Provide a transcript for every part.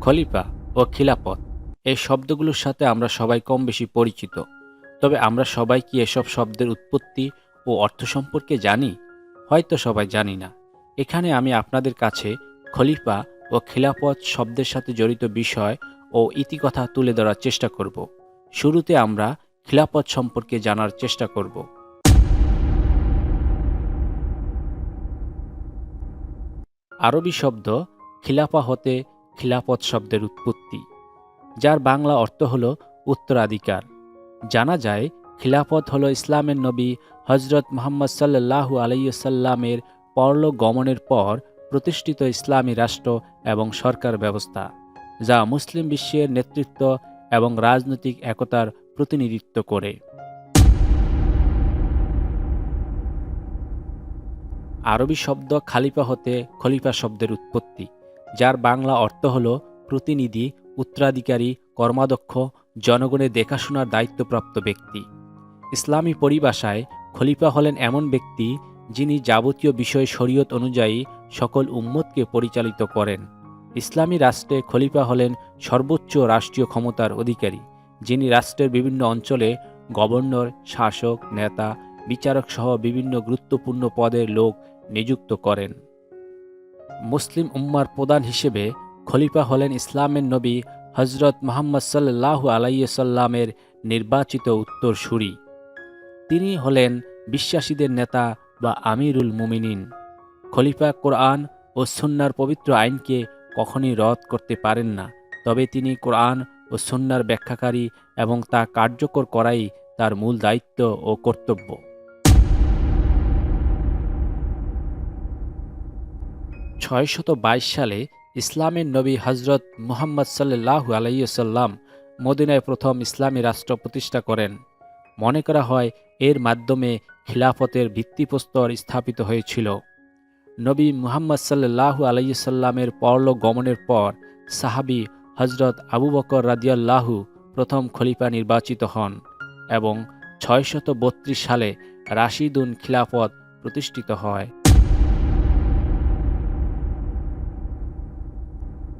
খলিফা ও খিলাপত এই শব্দগুলোর সাথে আমরা সবাই কম বেশি পরিচিত। তবে আমরা সবাই কি এসব শব্দের উৎপত্তি ও অর্থ সম্পর্কে জানি? হয়তো সবাই জানি না। এখানে আমি আপনাদের কাছে খলিফা ও খিলাফত শব্দের সাথে জড়িত বিষয় ও ইতিকথা তুলে ধরার চেষ্টা করব। শুরুতে আমরা খিলাফত সম্পর্কে জানার চেষ্টা করব। আরবি শব্দ খিলাফা হতে খিলাফত শব্দের উৎপত্তি, যার বাংলা অর্থ হল উত্তরাধিকার। জানা যায়, খিলাফত হল ইসলামের নবী হজরত মোহাম্মদ সাল্লাহু আলাইসাল্লামের পরলোক গমনের পর প্রতিষ্ঠিত ইসলামী রাষ্ট্র এবং সরকার ব্যবস্থা, যা মুসলিম বিশ্বের নেতৃত্ব এবং রাজনৈতিক একতার প্রতিনিধিত্ব করে। আরবি শব্দ খালিফা হতে খলিফা শব্দের উৎপত্তি। যার বাংলা অর্থ হল প্রতিনিধি, উত্তরাধিকারী, কর্মাধ্যক্ষ, জনগণের দেখাশোনার দায়িত্বপ্রাপ্ত ব্যক্তি। ইসলামী পরিভাষায় খলিফা হলেন এমন ব্যক্তি যিনি যাবতীয় বিষয় শরীয়ত অনুযায়ী সকল উম্মতকে পরিচালিত করেন। ইসলামী রাষ্ট্রে খলিফা হলেন সর্বোচ্চ রাষ্ট্রীয় ক্ষমতার অধিকারী, যিনি রাষ্ট্রের বিভিন্ন অঞ্চলে গভর্নর, শাসক, নেতা বিচারক সহ বিভিন্ন গুরুত্বপূর্ণ পদের লোক নিযুক্ত করেন। মুসলিম উম্মার প্রধান হিসেবে খলিফা হলেন ইসলামের নবী হজরত মোহাম্মদ সাল্লাহু আলাইসাল্লামের নির্বাচিত উত্তরসূরি। তিনি হলেন বিশ্বাসীদের নেতা বা আমিরুল মুমিনিন। খলিফা কোরআন ও সুন্নার পবিত্র আইনকে কখনই রদ করতে পারেন না, তবে তিনি কোরআন ও সুন্নার ব্যাখ্যাকারী এবং তা কার্যকর করাই তার মূল দায়িত্ব ও কর্তব্য। ছয়শত সালে ইসলামের নবী হজরত মুহাম্মদ সাল্লাহু আলাইসাল্লাম মদিনায় প্রথম ইসলামী রাষ্ট্র প্রতিষ্ঠা করেন। মনে করা হয়, এর মাধ্যমে খিলাফতের ভিত্তিপ্রস্তর স্থাপিত হয়েছিল। নবী মুহাম্মদ সাল্লাহু আলাইসাল্লামের পরলোক গমনের পর সাহাবি হজরত আবু বকর রাদিয়াল্লাহু প্রথম খলিফা নির্বাচিত হন এবং ছয়শত সালে রাশিদুন খিলাফত প্রতিষ্ঠিত হয়।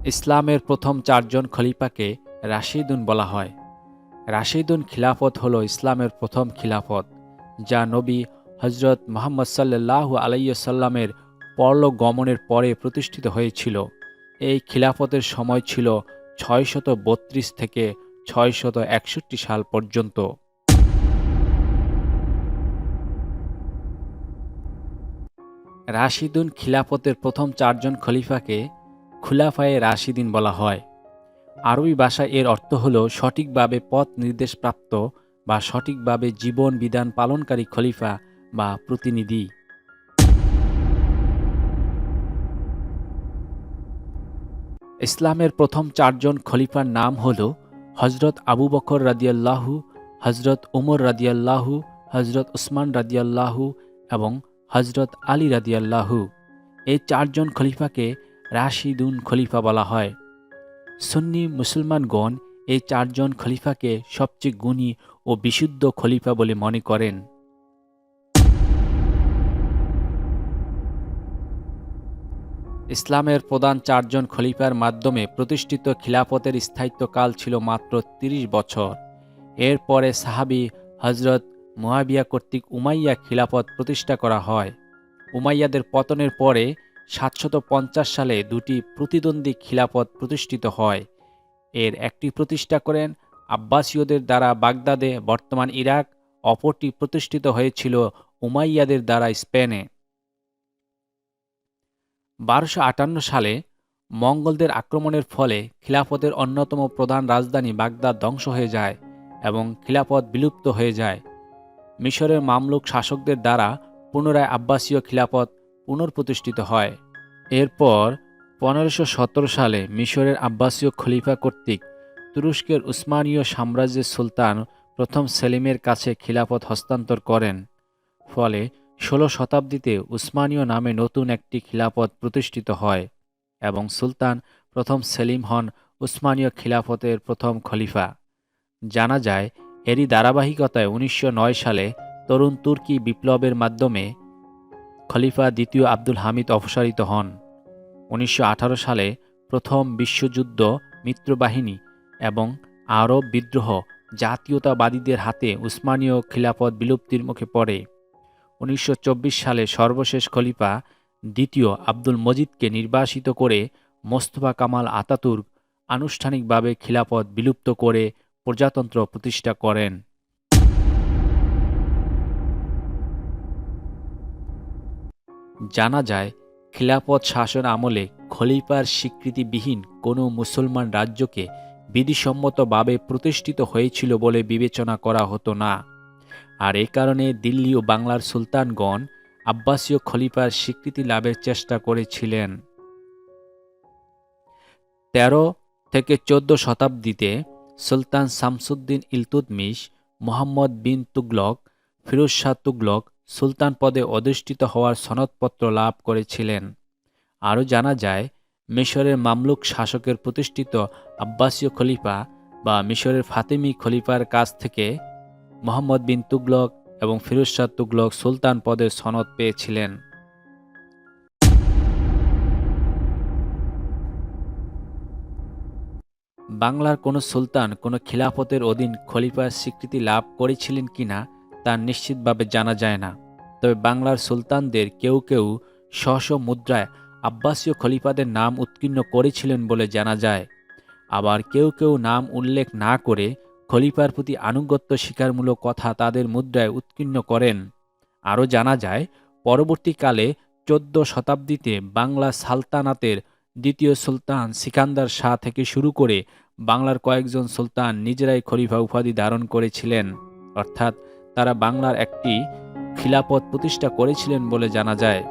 ইসলামের প্রথম চারজন খলিফাকে রাশিদুন বলা হয়। রাশিদুন খিলাফত হল ইসলামের প্রথম খিলাফত, যা নবী হজরত মোহাম্মদ সাল্লাহু আলাইসাল্লামের পরলোক গমনের পরে প্রতিষ্ঠিত হয়েছিল। এই খিলাফতের সময় ছিল ছয়শত বত্রিশ থেকে ছয়শত একষট্টি সাল পর্যন্ত। রাশিদুন খিলাফতের প্রথম চারজন খলিফাকে খুলাফায়ে রাশিদিন বলা হয়। আরবি ভাষায় এর অর্থ হল সঠিকভাবে পথ নির্দেশপ্রাপ্ত বা সঠিকভাবে জীবন বিধান পালনকারী খলিফা বা প্রতিনিধি। ইসলামের প্রথম চারজন খলিফার নাম হল হজরত আবু বকর রাদিয়াল্লাহু হজরত উমর রাদিয়াল্লাহু হজরত উসমান রাদিয়াল্লাহু এবং হজরত আলী রাদিয়াল্লাহু। এই চারজন খলিফাকে রাশিদুন খলিফা বলা হয়। সুন্নি মুসলমানগণ এই চারজন খলিফাকে সবচেয়ে গুণী ও বিশুদ্ধ খলিফা বলে মনে করেন। ইসলামের প্রধান চারজন খলিফার মাধ্যমে প্রতিষ্ঠিত খিলাফতের স্থায়িত্বকাল ছিল মাত্র ৩০ বছর। এরপরে সাহাবি হজরত মুয়াবিয়া কর্তৃক উমাইয়া খিলাফত প্রতিষ্ঠা করা হয়। উমাইয়াদের পতনের পরে সাতশত সালে দুটি প্রতিদ্বন্দ্বী খিলাফত প্রতিষ্ঠিত হয়। এর একটি প্রতিষ্ঠা করেন আব্বাসীয়দের দ্বারা বাগদাদে, বর্তমান ইরাক, অপরটি প্রতিষ্ঠিত হয়েছিল উমাইয়াদের দ্বারা স্পেনে। বারোশো সালে মঙ্গলদের আক্রমণের ফলে খিলাফতের অন্যতম প্রধান রাজধানী বাগদাদ ধ্বংস হয়ে যায় এবং খিলাফত বিলুপ্ত হয়ে যায়। মিশরের মামলুক শাসকদের দ্বারা পুনরায় আব্বাসীয় খিলাফত পুনর্প্রতিষ্ঠিত হয়। এরপর পনেরোশো সালে মিশরের আব্বাসীয় খলিফা কর্তৃক তুরস্কের উসমানীয় সাম্রাজ্যের সুলতান প্রথম সেলিমের কাছে খিলাফত হস্তান্তর করেন। ফলে ষোলো শতাব্দীতে উসমানীয় নামে নতুন একটি খিলাফত প্রতিষ্ঠিত হয় এবং সুলতান প্রথম সেলিম হন উসমানীয় খিলাফতের প্রথম খলিফা। জানা যায়, এরই ধারাবাহিকতায় উনিশশো নয় সালে তরুণ তুর্কি বিপ্লবের মাধ্যমে খলিফা দ্বিতীয় আব্দুল হামিদ অপসারিত হন। উনিশশো আঠারো সালে প্রথম বিশ্বযুদ্ধ, মিত্রবাহিনী এবং আরব বিদ্রোহ জাতীয়তাবাদীদের হাতে উসমানীয় খিলাফত বিলুপ্তির মুখে পড়ে। উনিশশো চব্বিশ সালে সর্বশেষ খলিফা দ্বিতীয় আব্দুল মজিদকে নির্বাসিত করে মোস্তফা কামাল আতাতুর্ক আনুষ্ঠানিকভাবে খিলাফত বিলুপ্ত করে প্রজাতন্ত্র প্রতিষ্ঠা করেন। জানা যায়, খিলাফত শাসন আমলে খলিফার স্বীকৃতিবিহীন কোনো মুসলমান রাজ্যকে বিধিসম্মতভাবে প্রতিষ্ঠিত হয়েছিল বলে বিবেচনা করা হতো না। আর এ কারণে দিল্লি ও বাংলার সুলতানগণ আব্বাসীয় খলিফার স্বীকৃতি লাভের চেষ্টা করেছিলেন। তেরো থেকে চোদ্দ শতাব্দীতে সুলতান শামসুদ্দিন ইলতুতমিশ, মোহাম্মদ বিন তুগলক, ফিরোজ শাহ তুগলক সুলতান পদে অধিষ্ঠিত হওয়ার সনদপত্র লাভ করেছিলেন। আরও জানা যায়, মিশরের মামলুক শাসকের প্রতিষ্ঠিত আব্বাসীয় খলিফা বা মিশরের ফাতেমি খলিফার কাছ থেকে মোহাম্মদ বিন তুগলক এবং ফিরোজ শাহ তুগলক সুলতান পদের সনদ পেয়েছিলেন। বাংলার কোনো সুলতান কোনো খিলাফতের অধীন খলিফার স্বীকৃতি লাভ করেছিলেন কিনা তা নিশ্চিতভাবে জানা যায় না। তবে বাংলার সুলতানদের কেউ কেউ স্ব স্ব মুদ্রায় আব্বাসীয় খলিফাদের নাম উৎকীর্ণ করেছিলেন বলে জানা যায়। আবার কেউ কেউ নাম উল্লেখ না করে খলিফার প্রতি আনুগত্য স্বীকারমূলক কথা তাদের মুদ্রায় উৎকীর্ণ করেন। আরও জানা যায় পরবর্তীকালে চোদ্দ শতাব্দীতে বাংলা সালতানাতের দ্বিতীয় সুলতান সিকান্দার শাহ থেকে শুরু করে বাংলার কয়েকজন সুলতান নিজেরাই খলিফা উপাধি ধারণ করেছিলেন। অর্থাৎ তারা বাংলার একটি খিলাপথ প্রতিষ্ঠা করেছিলেন বলে জানা যায়।